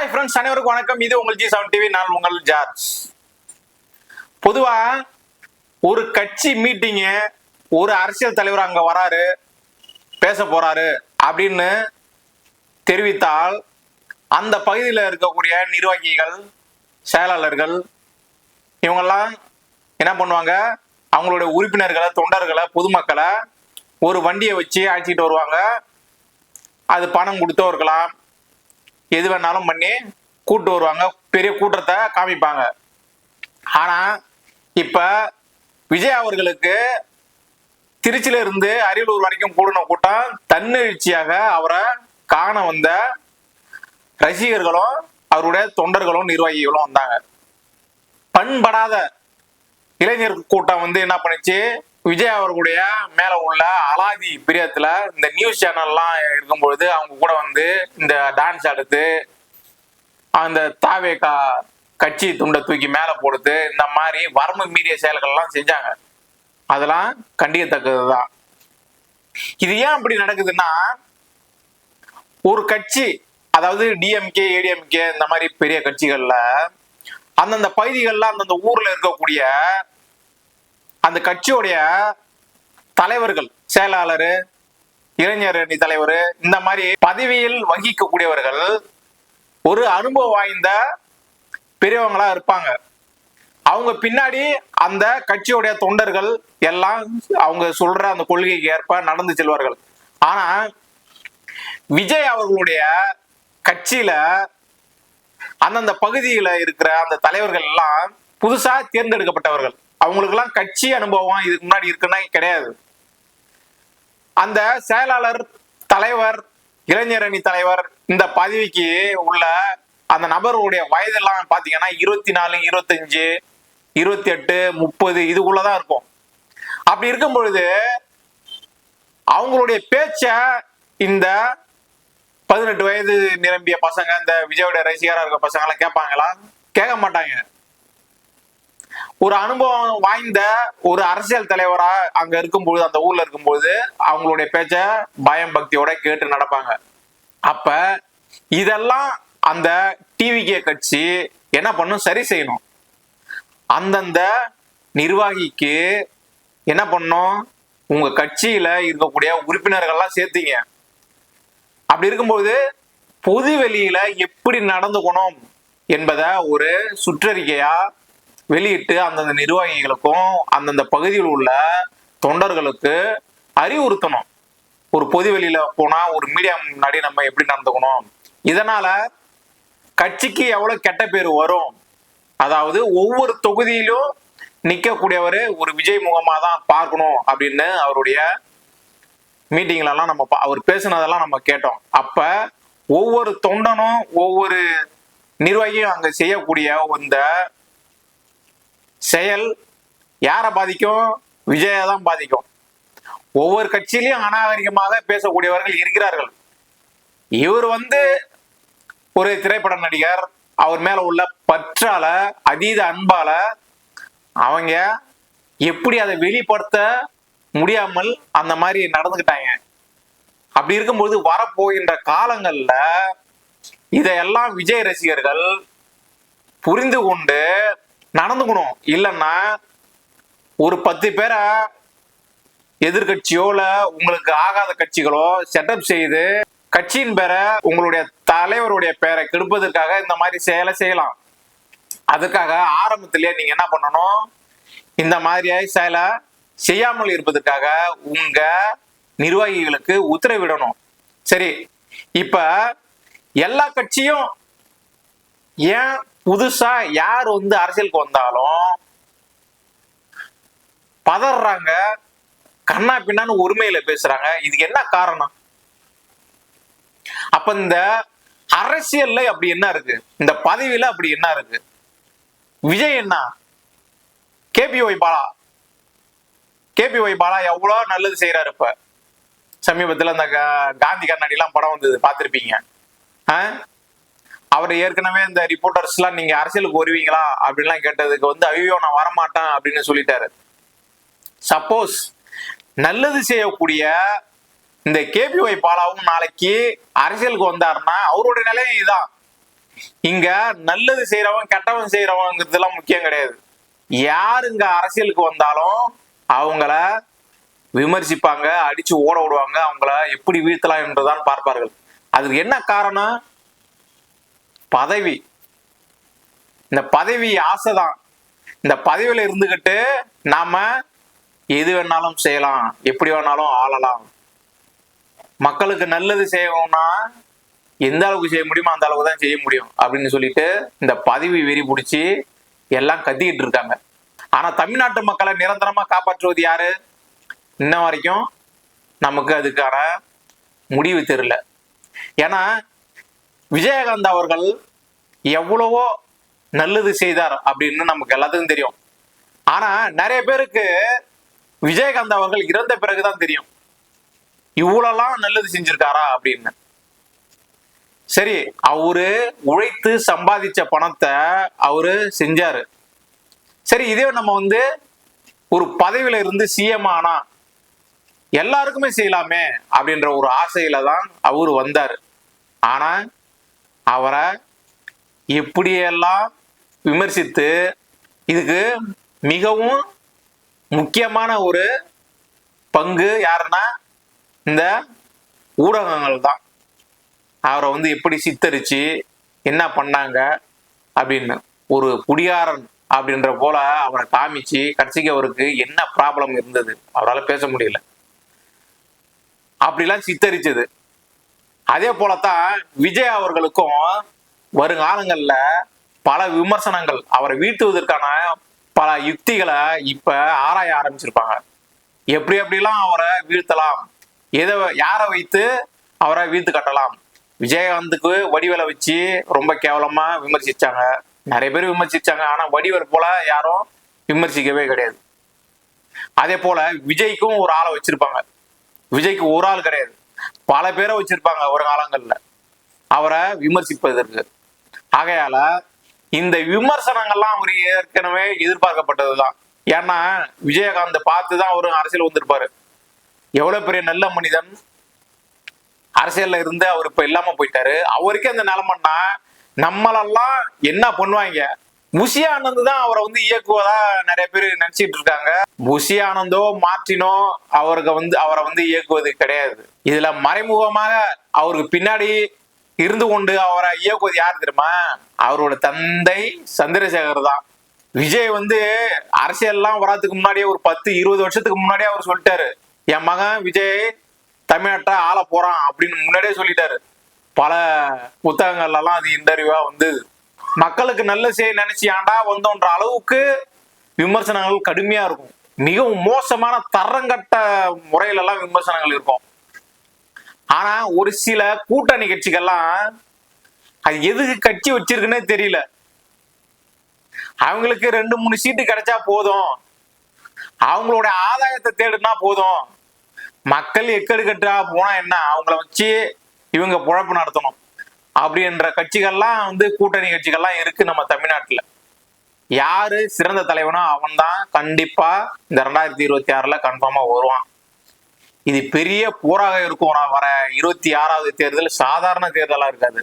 Hi friends அனைவருக்கும் வணக்கம். இது உங்கள் ஜி செவன் டிவி நான் உங்கள் ஜார்ஜ். பொதுவா ஒரு கட்சி மீட்டிங்கு ஒரு அரசியல் தலைவர் அங்க வராரு பேச போறாரு அப்படின்னு தெரிவித்தால் அந்த பகுதியில் இருக்கக்கூடிய நிர்வாகிகள் செயலாளர்கள் இவங்கெல்லாம் என்ன பண்ணுவாங்க? அவங்களுடைய உறுப்பினர்களை தொண்டர்களை பொதுமக்களை ஒரு வண்டியை வச்சு அழைச்சிட்டு வருவாங்க. அது பணம் கொடுத்தோ இருக்கலாம் எது வேணாலும் பண்ணி கூட்டு வருவாங்க. பெரிய கூட்டத்தை காமிப்பாங்க. ஆனா இப்ப விஜய் அவர்களுக்கு திருச்சியில இருந்து அரியலூர் வரைக்கும் கூடின கூட்டம் தன்னெழுச்சியாக அவரை காண வந்த ரசிகர்களும் அவருடைய தொண்டர்களும் நிர்வாகிகளும் வந்தாங்க. பண்படாத இளைஞர் கூட்டம் வந்து என்ன பண்ணுச்சு? விஜய் அவர்களுடைய மேல உள்ள அலாதி பிரியத்துல இந்த நியூஸ் சேனல்லாம் இருக்கும்பொழுது அவங்க கூட வந்து இந்த டான்ஸ் ஆடுறது அந்த தாவேகா கட்சி துண்டை தூக்கி மேல போடுறது இந்த மாதிரி வரம்பு மீறிய செயல்கள்லாம் செஞ்சாங்க. அதெல்லாம் கண்டிக்கத்தக்கதுதான். இது ஏன் அப்படி நடக்குதுன்னா ஒரு கட்சி அதாவது டிஎம்கே ஏடிஎம்கே இந்த மாதிரி பெரிய கட்சிகள்ல அந்தந்த பகுதிகளில் அந்தந்த ஊர்ல இருக்கக்கூடிய அந்த கட்சியுடைய தலைவர்கள் செயலாளர் இளைஞர் அணி தலைவர் இந்த மாதிரி பதவியில் வகிக்கக்கூடியவர்கள் ஒரு அனுபவம் வாய்ந்த பெரியவங்களா இருப்பாங்க. அவங்க பின்னாடி அந்த கட்சியுடைய தொண்டர்கள் எல்லாம் அவங்க சொல்ற அந்த கொள்கைக்கு ஏற்ப நடந்து செல்வார்கள். ஆனா விஜய் அவர்களுடைய கட்சியில அந்தந்த பகுதியில இருக்கிற அந்த தலைவர்கள் எல்லாம் புதுசா தேர்ந்தெடுக்கப்பட்டவர்கள். அவங்களுக்கெல்லாம் கட்சி அனுபவம் இதுக்கு முன்னாடி இருக்குன்னா கிடையாது. அந்த செயலாளர் தலைவர் இளைஞர் அணி தலைவர் இந்த பதவிக்கு உள்ள அந்த நபருடைய வயதெல்லாம் பாத்தீங்கன்னா இருபத்தி நாலு இருபத்தஞ்சு இருபத்தி எட்டு முப்பது இதுக்குள்ளதான் இருக்கும். அப்படி இருக்கும் பொழுது அவங்களுடைய பேச்ச இந்த பதினெட்டு வயது நிரம்பிய பசங்க இந்த விஜயோட ரசிகரா இருக்க பசங்க எல்லாம் கேட்பாங்களா? கேட்க மாட்டாங்க. ஒரு அனுபவம் வாய்ந்த ஒரு அரசியல் தலைவரா அங்க இருக்கும்போது அந்த ஊர்ல இருக்கும்போது அவங்களுடைய பேச்ச பயம் பக்தியோட கேட்டு நடப்பாங்க. அப்ப இதெல்லாம் அந்த டிவிகே கட்சி என்ன பண்ணும்? சரி செய்யணும். அந்தந்த நிர்வாகிக்கு என்ன பண்ணும்? உங்க கட்சியில இருக்கக்கூடிய உறுப்பினர்கள்லாம் சேர்த்தீங்க. அப்படி இருக்கும்போது பொது வெளியில எப்படி நடந்துக்கணும் என்பதை ஒரு சுற்றறிக்கையா வெளியிட்டு அந்தந்த நிர்வாகிகளுக்கும் அந்தந்த பகுதியில் உள்ள தொண்டர்களுக்கு அறிவுறுத்தணும். ஒரு பொது வெளியில போனா ஒரு மீடியா முன்னாடி நம்ம எப்படி நடந்துக்கணும்? இதனால கட்சிக்கு எவ்வளவு கெட்ட பேர் வரும்? அதாவது ஒவ்வொரு தொகுதியிலும் நிற்கக்கூடியவர் ஒரு விஜய் முகமா தான் பார்க்கணும் அப்படின்னு அவருடைய மீட்டிங்ல எல்லாம் நம்ம பா- அவர் பேசுனதெல்லாம் நம்ம கேட்டோம். அப்ப ஒவ்வொரு தொண்டனும் ஒவ்வொரு நிர்வாகியும் அங்க செய்யக்கூடிய இந்த செயல் யாரை பாதிக்கும்? விஜயை தான் பாதிக்கும். ஒவ்வொரு கட்சியிலையும் அநாகரிகமாக பேசக்கூடியவர்கள் இருக்கிறார்கள். இவர் வந்து ஒரு திரைப்பட நடிகர். அவர் மேல உள்ள பற்றால அதீத அன்பால அவங்க எப்படி அதை வெளிப்படுத்த முடியாமல் அந்த மாதிரி நடந்துக்கிட்டாங்க. அப்படி இருக்கும்போது வரப்போகின்ற காலங்கள்ல இதையெல்லாம் விஜய் ரசிகர்கள் புரிந்து கொண்டு நடந்துக்கணும். இல்லைன்னா ஒரு பத்து பேரை எதிர்கட்சியோ இல்ல உங்களுக்கு ஆகாத கட்சிகளோ செட்டப் செய்து கட்சியின் பேரை உங்களுடைய தலைவருடைய பேரை கெடுப்பதற்காக இந்த மாதிரி செயலை செய்யலாம். அதுக்காக ஆரம்பத்திலேயே நீங்க என்ன பண்ணணும்? இந்த மாதிரியாய் செயலை செய்யாமல் இருப்பதற்காக உங்க நிர்வாகிகளுக்கு உத்தரவிடணும். சரி இப்ப எல்லா கட்சியும் ஏன் புதுசா யார் வந்து அரசியலுக்கு வந்தாலும் பதறாங்க. கண்ணா பின்னான்னு உரிமையில பேசுறாங்க. இதுக்கு என்ன காரணம்? அப்ப இந்த அரசியல்ல அப்படி என்ன இருக்கு? இந்த பதவியில அப்படி என்ன இருக்கு? விஜய் என்ன? K P Y Bala. K P Y Bala எவ்வளவு நல்லது செய்யறாரு இப்ப. சமீபத்துல அந்த கா- காந்தி கண்ணாடி எல்லாம் படம் வந்தது பார்த்திருப்பீங்க. அவர் ஏற்கனவே இந்த ரிப்போர்ட்டர்ஸ் எல்லாம் நீங்க அரசியலுக்கு வருவீங்களா அப்படின்லாம் கேட்டதுக்கு வந்து ஐயோ நான் வரமாட்டேன் அப்படின்னு சொல்லிட்டாரு. சப்போஸ் நல்லது செய்யக்கூடிய இந்த கேபிஒய் பாலாவும் நாளைக்கு அரசியலுக்கு வந்தாருன்னா அவருடைய நிலையும் இதுதான் இங்க நல்லது செய்யறவன் கெட்டவன் செய்யறவங்கிறதுலாம் முக்கியம் கிடையாது. யார் இங்க அரசியலுக்கு வந்தாலும் அவங்கள விமர்சிப்பாங்க அடிச்சு ஓட விடுவாங்க அவங்கள எப்படி வீழ்த்தலாம் என்றுதான் பார்ப்பார்கள். அதுக்கு என்ன காரணம்? பதவி. இந்த பதவி ஆசை தான் இந்த பதவியில இருந்துகிட்டு நாம எது வேணாலும் செய்யலாம். எப்படி வேணாலும் ஆளலாம். மக்களுக்கு நல்லது செய்யணும்னா எந்த அளவுக்கு செய்ய முடியுமோ அந்த அளவுக்கு தான் செய்ய முடியும் அப்படின்னு சொல்லிட்டு இந்த பதவி வெறி பிடிச்சி எல்லாம் கத்திக்கிட்டு இருக்காங்க. ஆனா தமிழ்நாட்டு மக்களை நிரந்தரமா காப்பாற்றுவது யாரு? இன்ன வரைக்கும் நமக்கு அதுக்கான முடிவு தெரியல. ஏன்னா விஜயகாந்த் அவர்கள் எவ்வளவோ நல்லது செய்தார் அப்படின்னு நமக்கு எல்லாத்துக்கும் தெரியும். ஆனா நிறைய பேருக்கு விஜயகாந்த் அவர்கள் இறந்த பிறகுதான் தெரியும். இவ்வளோலாம் நல்லது செஞ்சிருக்காரா அப்படின்னு. சரி அவரு உழைத்து சம்பாதிச்ச பணத்தை அவரு செஞ்சாரு. சரி இதே நம்ம வந்து ஒரு பதவியில இருந்து சிஎம் ஆனா எல்லாருக்குமே செய்யலாமே அப்படின்ற ஒரு ஆசையில தான் அவரு வந்தாரு. ஆனா அவரை எப்படியெல்லாம் விமர்சித்து இதுக்கு மிகவும் முக்கியமான ஒரு பங்கு யாருன்னா இந்த ஊடகங்கள் தான். அவரை வந்து எப்படி சித்தரிச்சு என்ன பண்ணாங்க அப்படின்னு. ஒரு குடியாரன் அப்படின்ற போல அவரை காமிச்சு கடைசிக்கு அவருக்கு என்ன ப்ராப்ளம் இருந்தது? அவரால் பேச முடியல. அப்படிலாம் சித்தரிச்சது. அதே போலத்தான் விஜய் அவர்களுக்கும் வருங்காலங்கள்ல பல விமர்சனங்கள். அவரை வீழ்த்துவதற்கான பல யுக்திகளை இப்ப ஆராய ஆரம்பிச்சிருப்பாங்க. எப்படி எப்படிலாம் அவரை வீழ்த்தலாம்? எதை யாரை வைத்து அவரை வீழ்த்து கட்டலாம்? விஜயகாந்துக்கு வடிவேலை வச்சு ரொம்ப கேவலமா விமர்சிச்சாங்க. நிறைய பேர் விமர்சிச்சாங்க. ஆனா வடிவேல் போல யாரும் விமர்சிக்கவே கிடையாது. அதே போல விஜய்க்கும் ஒரு ஆளை வச்சிருப்பாங்க. விஜய்க்கு ஒரு ஆள் கிடையாது. பல பேரை வச்சிருப்பாங்க ஒரு காலங்கள்ல. அவரை விமர்சிப்பதற்கு. ஆகையால இந்த விமர்சனங்கள்லாம் அவர் ஏற்கனவே எதிர்பார்க்கப்பட்டதுதான். ஏன்னா விஜயகாந்த் பார்த்து தான் அவரு அரசியல் வந்திருப்பாரு. எவ்வளவு பெரிய நல்ல மனிதன். அரசியல்ல இருந்து அவர் இப்ப இல்லாம போயிட்டாரு. அவருக்கே அந்த நிலைமைன்னா நம்மளெல்லாம் என்ன பண்ணுவாங்க? புஷி ஆனந்த் தான் அவரை வந்து இயக்குவதா நிறைய பேர் நினைச்சிட்டு இருக்காங்க. புஷி ஆனந்தோ மார்டினோ அவருக்கு வந்து அவரை வந்து இயக்குவது கிடையாது. இதுல மறைமுகமாக அவருக்கு பின்னாடி இருந்து கொண்டு அவரை இயக்குவது யார் தெரியுமா? அவரோட தந்தை சந்திரசேகர் தான். விஜய் வந்து அரசியல்லாம் வராதுக்கு முன்னாடியே ஒரு பத்து இருபது வருஷத்துக்கு முன்னாடியே அவர் சொல்லிட்டாரு. என் மகன் விஜய் தமிழ்நாட்டை ஆள போறான் அப்படின்னு முன்னாடியே சொல்லிட்டாரு. பல புத்தகங்கள்லாம் அது இன்டர்வியூவா வந்து மக்களுக்கு நல்ல செய்ய நினைச்சு ஆண்டா வந்தோன்ற அளவுக்கு விமர்சனங்கள் கடுமையா இருக்கும். மிகவும் மோசமான தரங்கட்ட முறையில எல்லாம் விமர்சனங்கள் இருக்கும். ஆனா ஒரு சில கூட்டணி கட்சிகள்லாம் அது எதுக்கு கட்சி வச்சிருக்குன்னே தெரியல. அவங்களுக்கு ரெண்டு மூணு சீட்டு கிடைச்சா போதும். அவங்களோட ஆதாயத்தை தேடுனா போதும். மக்கள் எக்கெடுக்கட்டா போனா என்ன? அவங்கள வச்சு இவங்க பொழப்பு நடத்தணும். அப்படின்ற கட்சிகள்லாம் வந்து கூட்டணி கட்சிகள்லாம் இருக்கு நம்ம தமிழ்நாட்டுல. யாரு சிறந்த தலைவனோ அவன் தான் கண்டிப்பா இந்த ரெண்டாயிரத்தி இருபத்தி ஆறுல கன்ஃபார்மா வருவான். இது பெரிய போராக இருக்கும். நான் வர இருபத்தி ஆறாவது தேர்தல் சாதாரண தேர்தலா இருக்காது.